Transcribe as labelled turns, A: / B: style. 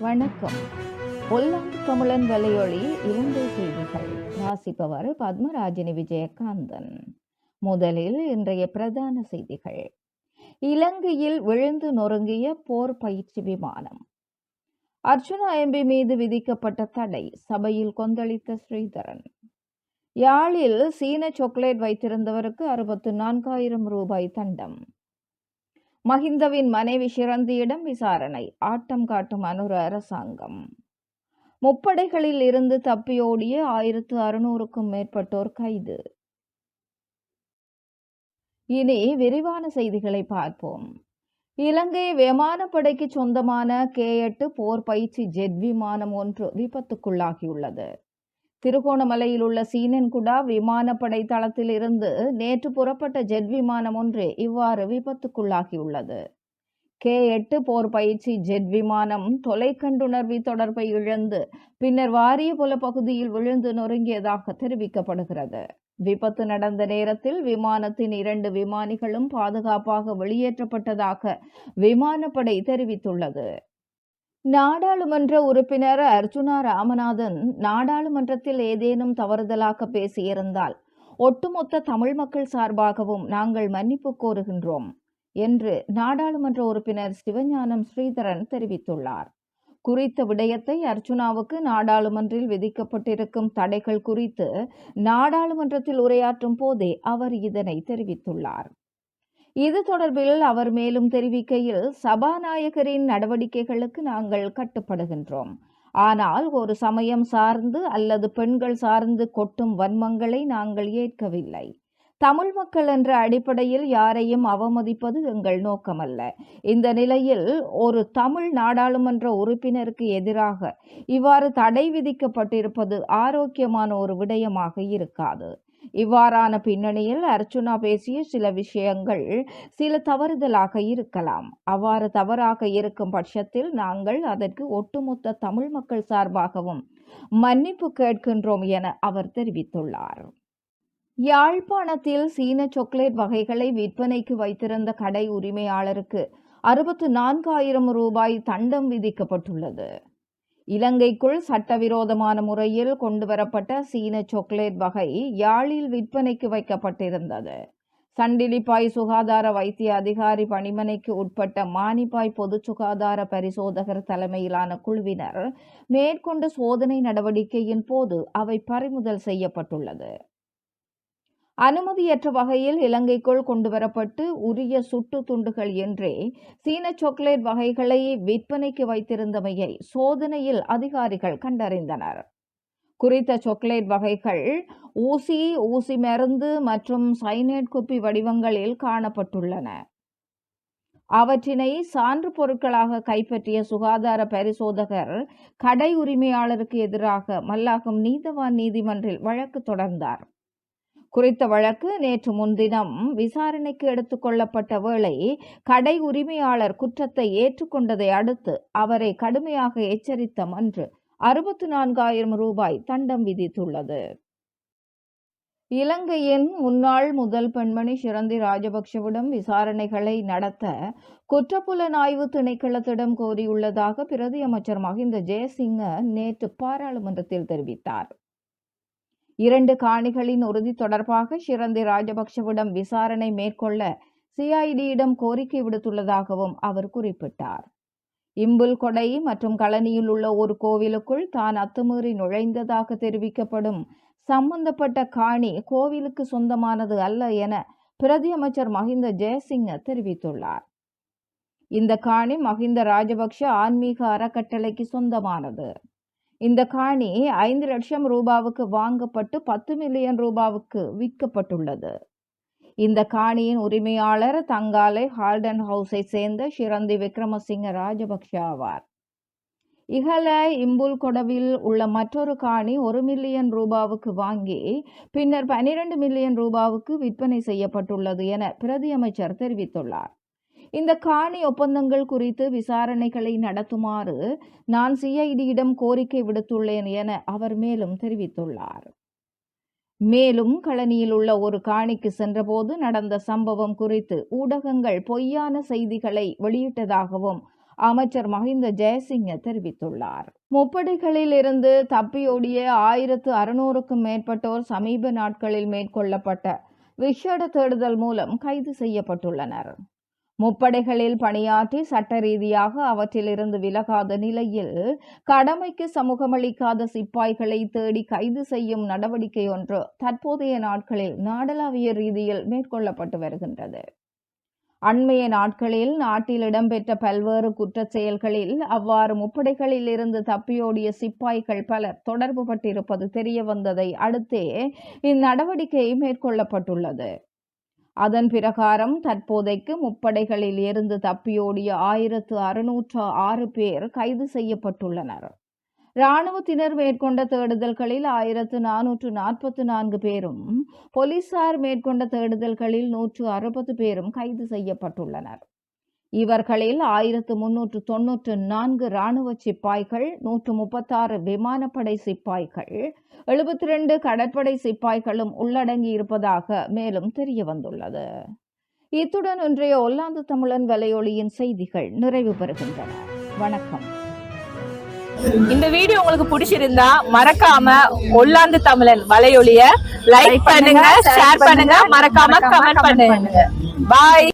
A: வணக்கம். ஒல்லாந்து தமிழன் வலையொளி இலங்கை செய்திகள். வாசிப்பவர் பத்மராஜினி விஜயகாந்தன். முதலில் இன்றைய பிரதான செய்திகள். இலங்கையில் விழுந்து நொறுங்கிய போர் பயிற்சி விமானம். அர்ஜுனா எம்பி மீது விதிக்கப்பட்ட தடை சபையில் கொந்தளித்த ஸ்ரீதரன். யாழில் சீன சாக்லேட் வைத்திருந்தவருக்கு அறுபத்து நான்காயிரம் ரூபாய் தண்டம். மஹிந்தவின் மனைவி ஷிரந்தியிடம் விசாரணை. ஆட்டம் காட்டும் அனுர அரசாங்கம். முப்படைகளில் இருந்து தப்பியோடிய ஆயிரத்து அறுநூறுக்கும் மேற்பட்டோர் கைது. இனி விரிவான செய்திகளை பார்ப்போம். இலங்கை விமானப்படைக்கு சொந்தமான கே எட்டு போர் பயிற்சி ஜெட் விமானம் ஒன்று விபத்துக்குள்ளாகியுள்ளது. திருகோணமலையில் உள்ள சீனன்குடா விமானப்படை தளத்தில் இருந்து நேற்று புறப்பட்ட ஜெட் விமானம் ஒன்று இவ்வாறு விபத்துக்குள்ளாகியுள்ளது. கே எட்டு போர் பயிற்சி ஜெட் விமானம் தொலைக்கண்டுணர்வி தொடர்பை இழந்து பின்னர் வாரியபுல பகுதியில் விழுந்து நொறுங்கியதாக தெரிவிக்கப்படுகிறது. விபத்து நடந்த நேரத்தில் விமானத்தின் இரண்டு விமானிகளும் பாதுகாப்பாக வெளியேற்றப்பட்டதாக விமானப்படை தெரிவித்துள்ளது. நாடாளுமன்ற உறுப்பினர் அர்ஜுனா ராமநாதன் நாடாளுமன்றத்தில் ஏதேனும் தவறுதலாக பேசியிருந்தால் ஒட்டுமொத்த தமிழ் மக்கள் சார்பாகவும் நாங்கள் மன்னிப்பு கோருகின்றோம் என்று நாடாளுமன்ற உறுப்பினர் சிவஞானம் ஸ்ரீதரன் தெரிவித்துள்ளார். குறித்த விடயத்தை அர்ச்சுனாவுக்கு நாடாளுமன்றில் விதிக்கப்பட்டிருக்கும் தடைகள் குறித்து நாடாளுமன்றத்தில் உரையாற்றும் போதே அவர் இதனை தெரிவித்துள்ளார். இது தொடர்பில் அவர் மேலும் தெரிவிக்கையில் சபாநாயகரின் நடவடிக்கைகளுக்கு நாங்கள் கட்டுப்படுகின்றோம். ஆனால் ஒரு சமயம் சார்ந்து அல்லது பெண்கள் சார்ந்து கொட்டும் வன்மங்களை நாங்கள் ஏற்கவில்லை. தமிழ் மக்கள் என்ற அடிப்படையில் யாரையும் அவமதிப்பது எங்கள் நோக்கமல்ல. இந்த நிலையில் ஒரு தமிழ் நாடாளுமன்ற உறுப்பினருக்கு எதிராக இவ்வாறு தடை விதிக்கப்பட்டிருப்பது ஆரோக்கியமான ஒரு விடயமாக இருக்காது. இவ்வாறான பின்னணியில் அர்ச்சுனா பேசிய சில விஷயங்கள் சில தவறுதலாக இருக்கலாம். அவ்வாறு தவறாக இருக்கும் பட்சத்தில் நாங்கள் அதற்கு ஒட்டுமொத்த தமிழ் மக்கள் சார்பாகவும் மன்னிப்பு கேட்கின்றோம் என அவர் தெரிவித்துள்ளார். யாழ்ப்பாணத்தில் சீன சாக்லேட் வகைகளை விற்பனைக்கு வைத்திருந்த கடை உரிமையாளருக்கு அறுபத்து நான்காயிரம் ரூபாய் தண்டம் விதிக்கப்பட்டுள்ளது. இலங்கைக்குள் சட்டவிரோதமான முறையில் கொண்டுவரப்பட்ட சீன சாக்லேட் வகை யாழில் விற்பனைக்கு வைக்கப்பட்டிருந்தது. சண்டிலிப்பாய் சுகாதார வைத்திய அதிகாரி பணிமனைக்கு உட்பட்ட மானிப்பாய் பொது சுகாதார பரிசோதகர் தலைமையிலான குழுவினர் மேற்கொண்ட சோதனை நடவடிக்கையின் போது அவை பறிமுதல் செய்யப்பட்டுள்ளது. அனுமதியற்ற வகையில் இலங்கைக்குள் கொண்டுவரப்பட்டு உரிய சுட்டு துண்டுகள் என்றே சீன சாக்லேட் வகைகளை விற்பனைக்கு வைத்திருந்தமையை சோதனையில் அதிகாரிகள் கண்டறிந்தனர். குறித்த சாக்லேட் வகைகள் ஊசி ஊசி மருந்து மற்றும் சைனேட் குப்பி வடிவங்களில் காணப்பட்டுள்ளன. அவற்றினை சான்று பொருட்களாக கைப்பற்றிய சுகாதார பரிசோதகர் கடை உரிமையாளருக்கு எதிராக மல்லாகம் நீதவான் நீதிமன்றில் வழக்கு தொடர்ந்தார். குறித்த வழக்கு நேற்று முன்தினம் விசாரணைக்கு எடுத்துக்கொள்ளப்பட்ட வேளை கடை உரிமையாளர் குற்றத்தை ஏற்றுக்கொண்டதை அடுத்து அவரை கடுமையாக எச்சரித்த மன்று அறுபத்து நான்காயிரம் ரூபாய் தண்டம் விதித்துள்ளது. இலங்கையின் முன்னாள் முதல் பெண்மணி சிறந்தி ராஜபக்ஷவிடம் விசாரணைகளை நடத்த குற்றப்புலனாய்வு திணைக்களத்திடம் கோரியுள்ளதாக பிரதி அமைச்சர் மஹிந்த ஜெயசிங்க நேற்று பாராளுமன்றத்தில் தெரிவித்தார். இரண்டு காணிகளின் உறுதி தொடர்பாக ஷிரந்தி ராஜபக்ஷவிடம் விசாரணை மேற்கொள்ள சிஐடியிடம் கோரிக்கை விடுத்துள்ளதாகவும் அவர் குறிப்பிட்டார். இம்புல் கொடை மற்றும் களனியில் உள்ள ஒரு கோவிலுக்குள் தான் அத்துமீறி நுழைந்ததாக தெரிவிக்கப்படும் சம்பந்தப்பட்ட காணி கோவிலுக்கு சொந்தமானது அல்ல என பிரதி அமைச்சர் மஹிந்த ஜெயசிங்க தெரிவித்துள்ளார். இந்த காணி மஹிந்த ராஜபக்ஷ ஆன்மீக அறக்கட்டளைக்கு சொந்தமானது. இந்த காணி ஐந்து லட்சம் ரூபாவுக்கு வாங்கப்பட்டு பத்து மில்லியன் ரூபாவுக்கு விற்கப்பட்டுள்ளது. இந்த காணியின் உரிமையாளர் தங்காலை ஹால்டன் ஹவுஸை சேர்ந்த ஷிரந்தி விக்ரமசிங்க ராஜபக்ஷ ஆவார். இகல இம்புல் கொடவில் உள்ள மற்றொரு காணி ஒரு மில்லியன் ரூபாவுக்கு வாங்கி பின்னர் பனிரெண்டு மில்லியன் ரூபாவுக்கு விற்பனை செய்யப்பட்டுள்ளது என பிரதியமைச்சர் தெரிவித்துள்ளார். இந்த காணி ஒப்பந்தங்கள் குறித்து விசாரணைகளை நடத்துமாறு நான் சிஐடியிடம் கோரிக்கை விடுத்துள்ளேன் என அவர் மேலும் தெரிவித்துள்ளார். மேலும் களனியில் உள்ள ஒரு காணிக்கு சென்றபோது நடந்த சம்பவம் குறித்து ஊடகங்கள் பொய்யான செய்திகளை வெளியிட்டதாகவும் அமைச்சர் மஹிந்த ஜெயசிங்க தெரிவித்துள்ளார். முப்படைகளில் இருந்து தப்பியோடிய ஆயிரத்து அறுநூறுக்கும் மேற்பட்டோர் சமீப நாட்களில் மேற்கொள்ளப்பட்ட விஷேட தேடுதல் மூலம் கைது செய்யப்பட்டுள்ளனர். முப்படைகளில் பணியாற்றி சட்ட ரீதியாக அவற்றிலிருந்து விலகாத நிலையில் கடமைக்கு சமூகமளிக்காத சிப்பாய்களை தேடி கைது செய்யும் நடவடிக்கை ஒன்று தற்போதைய நாட்களில் நாடளாவிய ரீதியில் மேற்கொள்ளப்பட்டு வருகின்றது. அண்மைய நாட்களில் நாட்டில் இடம்பெற்ற பல்வேறு குற்றச் செயல்களில் அவ்வாறு முப்படைகளில் இருந்து தப்பியோடிய சிப்பாய்கள் பலர் தொடர்பு பட்டிருப்பது தெரிய வந்ததை அடுத்தே இந்நடவடிக்கை மேற்கொள்ளப்பட்டுள்ளது. அதன் பிரகாரம் தற்போதைக்கு முப்படைகளில் இருந்து தப்பியோடிய ஆயிரத்து அறுநூற்று ஆறு பேர் கைது செய்யப்பட்டுள்ளனர். இராணுவத்தினர் மேற்கொண்ட தேடுதல்களில் ஆயிரத்து நானூற்று நாற்பத்து நான்கு பேரும் போலீசார் மேற்கொண்ட தேடுதல்களில் நூற்று அறுபது பேரும் கைது செய்யப்பட்டுள்ளனர். இவர்களில் ஆயிரத்து முன்னூற்று தொன்னூற்று நான்கு இராணுவ சிப்பாய்கள் நூற்று முப்பத்தாறு விமானப்படை சிப்பாய்கள் எழுபத்தி ரெண்டு கடற்படை சிப்பாய்களும் உள்ளடங்கி இருப்பதாக மேலும் தெரிய வந்துள்ளது இத்துடன் இன்றைய ஒல்லாந்து தமிழன் வலையொலியின் செய்திகள் நிறைவு பெறுகின்றன. வணக்கம்.
B: இந்த வீடியோ உங்களுக்கு பிடிச்சிருந்தா மறக்காம ஒல்லாந்து தமிழன் வலையொலிய லைக் பண்ணுங்க ஷேர் பண்ணுங்க மறக்காம கமெண்ட் பண்ணுங்க. பாய்